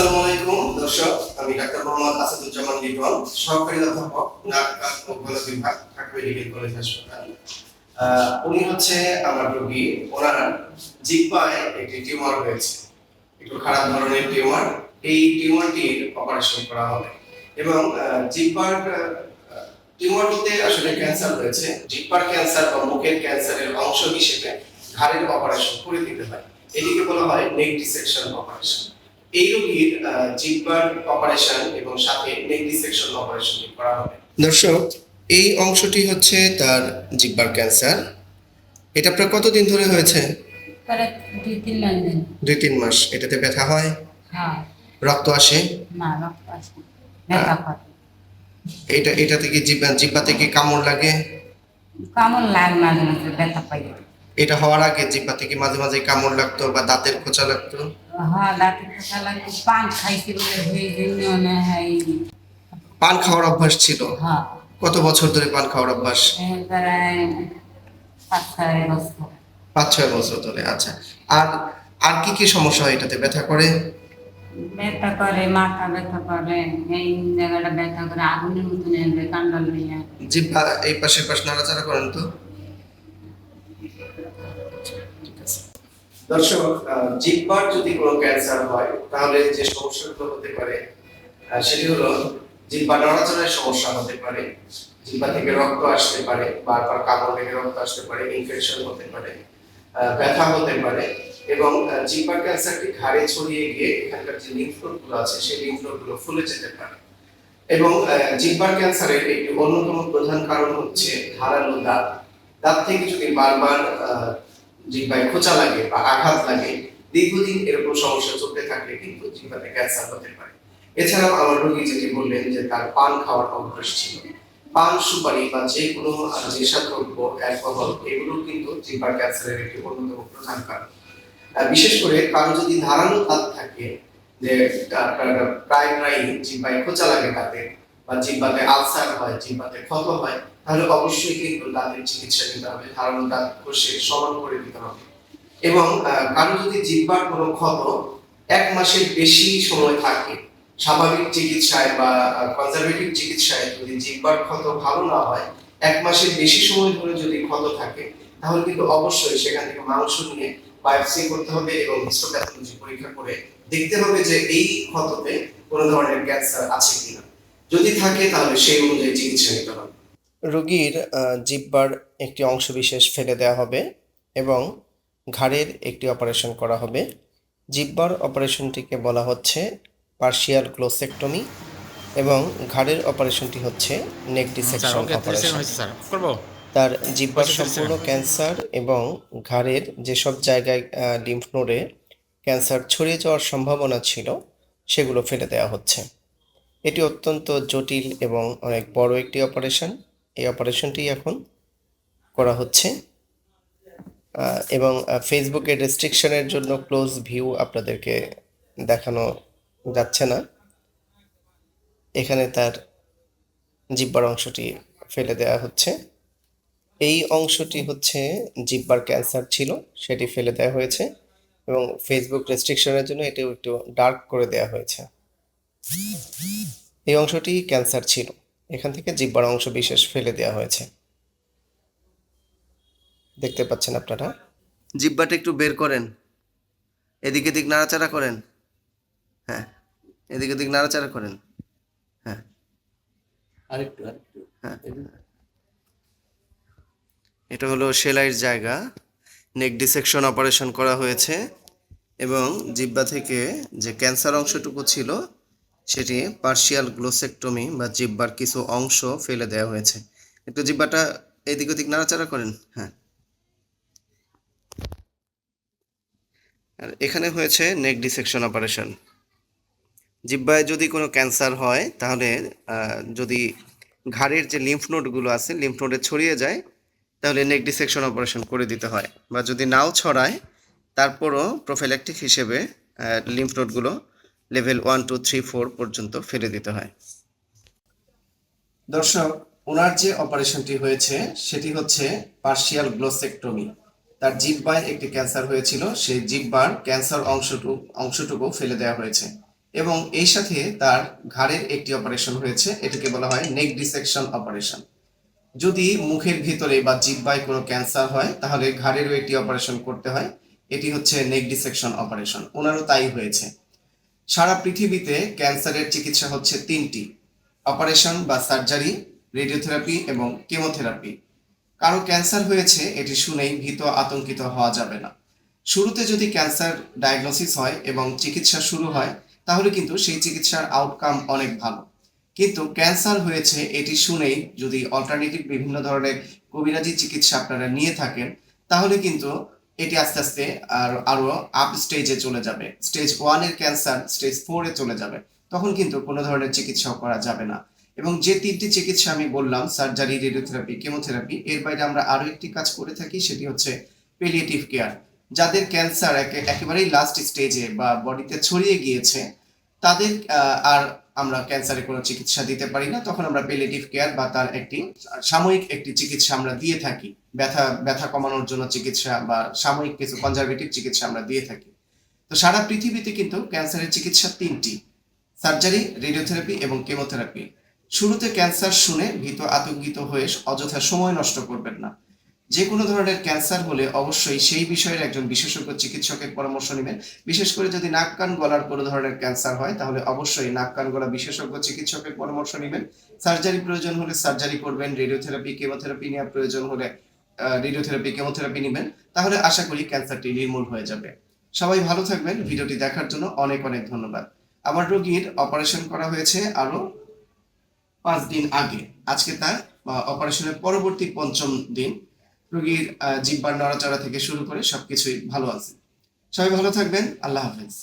আসসালামু আলাইকুম, দর্শক, আমি ডাক্তার মোহাম্মদ আসাদুজ্জামান লিটন, সহকারী অধ্যাপক নাক কান ও বিভাগ, ঢাকা মেডিকেল কলেজ হাসপাতাল। উনি হচ্ছে আমার রোগী, ওনার জিহ্বায় একটি টিউমার হয়েছে একটু খারাপ ধরনের টিউমার, এই টিউমারটির অপারেশন করা হবে। এবং জিহ্বার টিউমার বলতে আসলে ক্যান্সার হয়েছে জিহ্বার ক্যান্সার বা মুখের ক্যান্সারের অংশ হিসেবে ঘাড়ের অপারেশন করে দিতে হয়। এটিকে বলা হয় নেক ডিসেকশন অপারেশন। এই রোগীর আহ, জিহ্বার অপারেশন এবং সাথে নেক ডিসেকশন অপারেশন করা হবে। দর্শক এই অংশটি হচ্ছে তার জিহ্বার ক্যান্সার এটা আপনার কতদিন ধরে হয়েছে? দুই তিন মাস। এটাতে ব্যথা হয়? হ্যাঁ। রক্ত আসে? না রক্ত আসে ব্যথা করে। এটা এটা থেকে জিব্বা জিব্বা থেকে কামড় লাগে? কেমন লাগে মাঝে মাঝে ব্যথা পাই। এটা হওয়ার আগে জিব্বা থেকে মাঝে মাঝে কামড় লাগতো বা দাঁতের খোঁচা লাগতো? হ্যাঁ দাঁতে খোসা লাগে পান জন্য হয় খাওয়ার অভ্যাস ছিল? হ্যাঁ। কত বছর ধরে পান খাওয়ার অভ্যাস? এবারে পাঁচ ছয় বছর। পাঁচ ছয় বছর ধরে আচ্ছা। আর আর কি কি সমস্যা হয় এটাতে? ব্যথা করে? ব্যথা করে মাথা ব্যথা করে এই জায়গাটা ব্যথা করে আগুনের মতন কান্ডাল নিয়ে। জিব্বা এই পাশে পাশ নাড়াচাড়া করেন তো। দর্শক জিহ্বার যদি কোনো ক্যান্সার হয়, তাহলে যে সমস্যাগুলো হতে পারে সেটি হলো জিহ্বা নড়াচড়ার সমস্যা হতে পারে, জিহ্বা থেকে রক্ত আসতে পারে, বারবার কামড় লেগে রক্ত আসতে পারে ইনফেকশন হতে পারে ব্যথা হতে পারে এবং জিহ্বার ক্যান্সারটি ঘাড়ে ছড়িয়ে গিয়ে এখানকার যে লিম্ফ আছে, সেই লিম্ফ ফুলে যেতে পারে। এবং জিহ্বার ক্যান্সারের একটি অন্যতম প্রধান কারণ হচ্ছে ধারালো দাঁত। দাঁত থেকে যদি বারবার জিহ্বায় খোঁচা লাগে বা আঘাত লাগে, দীর্ঘদিন এরকম সমস্যা চলতে থাকলে কিন্তু জিহ্বাতে ক্যান্সার হতে পারে। এছাড়াও আমার রোগী যেটি বললেন যে তার পান খাওয়ার অভ্যাস ছিল। পান, সুপারি বা যে কোনো নেশাদ্রব্য অ্যালকোহল এগুলো কিন্তু জিহ্বার ক্যান্সারের একটি অন্যতম প্রধান কারণ। বিশেষ করে কারও যদি ধারালো হাত থাকে, যে প্রায় প্রায় জিহ্বায় খোঁচা লাগে তাতে বা জিহ্বাতে আলসার হয়, জিহ্বাতে ক্ষত হয়, তাহলে অবশ্যই কিন্তু দাঁতের চিকিৎসা নিতে হবে, ধারালো দাঁত ঘষে সমান করে দিতে হবে। এবং কারও যদি জিহ্বার কোনো ক্ষত এক মাসের বেশি সময় থাকে, স্বাভাবিক চিকিৎসায় বা কনজারভেটিভ চিকিৎসায় যদি জিহ্বার ক্ষত ভালো না হয়, এক মাসের বেশি সময় ধরে যদি ক্ষত থাকে, তাহলে কিন্তু অবশ্যই সেখান থেকে মাংস নিয়ে বায়োপসি করতে হবে এবং হিস্টোপ্যাথোলজি পরীক্ষা করে দেখতে হবে যে এই ক্ষততে কোনো ধরনের ক্যান্সার আছে কিনা। যদি থাকে তাহলে সেই অনুযায়ী চিকিৎসা নিতে হবে। রোগীর জিহ্বার একটি অংশ বিশেষ ফেলে দেওয়া হবে এবং ঘাড়ের একটি অপারেশন করা হবে। জিব্বার অপারেশনটিকে বলা হচ্ছে পার্শিয়াল গ্লোসেক্টমি এবং ঘাড়ের অপারেশনটি হচ্ছে নেক ডিসেকশন অপারেশন। তার জিব্বার সম্পূর্ণ ক্যান্সার এবং ঘাড়ের যেসব জায়গায় লিম্ফ নোডে ক্যান্সার ছড়িয়ে যাওয়ার সম্ভাবনা ছিল সেগুলো ফেলে দেওয়া হচ্ছে। এটি অত্যন্ত জটিল এবং অনেক বড় একটি অপারেশন এই অপারেশনটি এখন করা হচ্ছে এবং ফেসবুকে রেস্ট্রিকশনের জন্য ক্লোজ ভিউ আপনাদেরকে দেখানো যাচ্ছে না। এখানে তার জিব্বার অংশটি ফেলে দেওয়া হচ্ছে। এই অংশটি হচ্ছে জিব্বার ক্যান্সার ছিল, সেটি ফেলে দেওয়া হয়েছে এবং ফেসবুক রেস্ট্রিকশনের জন্য এটিও একটু ডার্ক করে দেওয়া হয়েছে। এই অংশটি ক্যান্সার ছিল। এখান থেকে জিব্বার অংশ বিশেষ ফেলে দেওয়া হয়েছে। দেখতে পাচ্ছেন আপনারা? জিব্বাটা একটু বের করেন। এদিক এদিক নাড়াচাড়া করেন। হ্যাঁ এদিক এদিক নাড়াচাড়া করেন। হ্যাঁ। আরেকটু আরেকটু। হ্যাঁ। এটা হলো সেলাইয়ের জায়গা। নেক ডিসেকশন অপারেশন করা হয়েছে। এবং জিব্বা থেকে যে ক্যান্সার অংশটুকু ছিল সেটি পার্শিয়াল গ্লোসেক্টমি বা জিব্বার কিছু অংশ ফেলে দেওয়া হয়েছে। একটু জিব্বাটা এদিক ওদিক নাড়াচাড়া করেন। হ্যাঁ। আর এখানে হয়েছে নেক ডিসেকশন অপারেশন জিব্বায় যদি কোনো ক্যান্সার হয়, তাহলে যদি ঘাড়ের যে লিম্ফ নোডগুলো আছে লিম্ফ নোডে ছড়িয়ে যায়, তাহলে নেক ডিসেকশন অপারেশন করে দিতে হয়। বা যদি নাও ছড়ায়, তারপরও প্রোফাইল্যাকটিক হিসেবে lymph নোডগুলো level one, two, three, four পর্যন্ত ফেলে দিতে হয়। দর্শক, ওনার যে অপারেশনটি হয়েছে, সেটি হচ্ছে পার্শিয়াল গ্লোসেক্টমি। তার জিব্বায় একটি ক্যান্সার হয়েছিল, সেই জিব্বার ক্যান্সার অংশটুকু অংশটুকু ফেলে দেওয়া হয়েছে। এবং এই সাথে তার ঘাড়ের একটি অপারেশন হয়েছে, এটাকে বলা হয় নেক ডিসেকশন অপারেশন। যদি মুখের ভিতরে বা জিহ্বায় কোনো ক্যান্সার হয়, তাহলে ঘাড়েরও একটি অপারেশন করতে হয়। এটি হচ্ছে নেক ডিসেকশন অপারেশন। ওনারও তাই হয়েছে। সারা পৃথিবীতে ক্যান্সারের চিকিৎসা হচ্ছে তিনটি, অপারেশন বা সার্জারি, রেডিওথেরাপি এবং কেমোথেরাপি। কারও ক্যান্সার হয়েছে, এটি শুনেই ভীত আতঙ্কিত হওয়া যাবে না। শুরুতে যদি ক্যান্সার ডায়াগনোসিস হয় এবং চিকিৎসা শুরু হয়, তাহলে কিন্তু সেই চিকিৎসার আউটকাম অনেক ভালো। কিন্তু ক্যান্সার হয়েছে, এটি শুনেই যদি অল্টারনেটিভ বিভিন্ন ধরনের কবিরাজি চিকিৎসা আপনারা নিয়ে থাকেন, তাহলে কিন্তু এটি আস্তে আস্তে আর আরও আপ স্টেজে চলে যাবে। স্টেজ ওয়ানের ক্যান্সার স্টেজ ফোরে চলে যাবে। তখন কিন্তু কোনো ধরনের চিকিৎসাও করা যাবে না। এবং যে তিনটি চিকিৎসা আমি বললাম সার্জারি রেডিওথেরাপি কেমোথেরাপি এর বাইরে আমরা আরও একটি কাজ করে থাকি, সেটি হচ্ছে পেলিয়েটিভ কেয়ার যাদের ক্যান্সার একেবারেই লাস্ট স্টেজে বা বডিতে ছড়িয়ে গিয়েছে তাদের আর আমরা ক্যান্সারের কোনো চিকিৎসা দিতে পারি না, তখন আমরা পেলিয়েটিভ কেয়ার বা তার একটি সাময়িক একটি চিকিৎসা আমরা দিয়ে থাকি। ব্যথা ব্যথা কমানোর জন্য চিকিৎসা বা সাময়িক কিছু কনজারভেটিভ চিকিৎসা আমরা দিয়ে থাকি। তো সারা পৃথিবীতে কিন্তু ক্যান্সারের চিকিৎসা তিনটি, সার্জারি রেডিওথেরাপি এবং কেমোথেরাপি শুরুতে ক্যান্সার শুনে ভীত, আতঙ্কিত হয়ে অযথা সময় নষ্ট করবেন না। যে কোনো ধরনের ক্যান্সার হলে অবশ্যই সেই বিষয়ের একজন বিশেষজ্ঞ চিকিৎসকের পরামর্শ নেবেন। বিশেষ করে যদি নাক কান গলার কোনো ধরনের ক্যান্সার হয়, তাহলে অবশ্যই নাক কান গলা বিশেষজ্ঞ চিকিৎসকের পরামর্শ নেবেন। সার্জারি প্রয়োজন হলে সার্জারি করবেন, রেডিওথেরাপি, কেমোথেরাপি নেওয়ার প্রয়োজন হলে রেডিওথেরাপি, কেমোথেরাপি নেবেন। তাহলে আশা করি ক্যান্সারটি নির্মূল হয়ে যাবে। সবাই ভালো থাকবেন। ভিডিওটি দেখার জন্য অনেক অনেক ধন্যবাদ। আমার রোগীর অপারেশন করা হয়েছে আরও পাঁচ দিন আগে। আজকে তার অপারেশনের পরবর্তী পঞ্চম দিন। রোগীর জিব্বার নড়াচড়া থেকে শুরু করে সবকিছুই ভালো আছে। সবাই ভালো থাকবেন। আল্লাহ হাফেজ।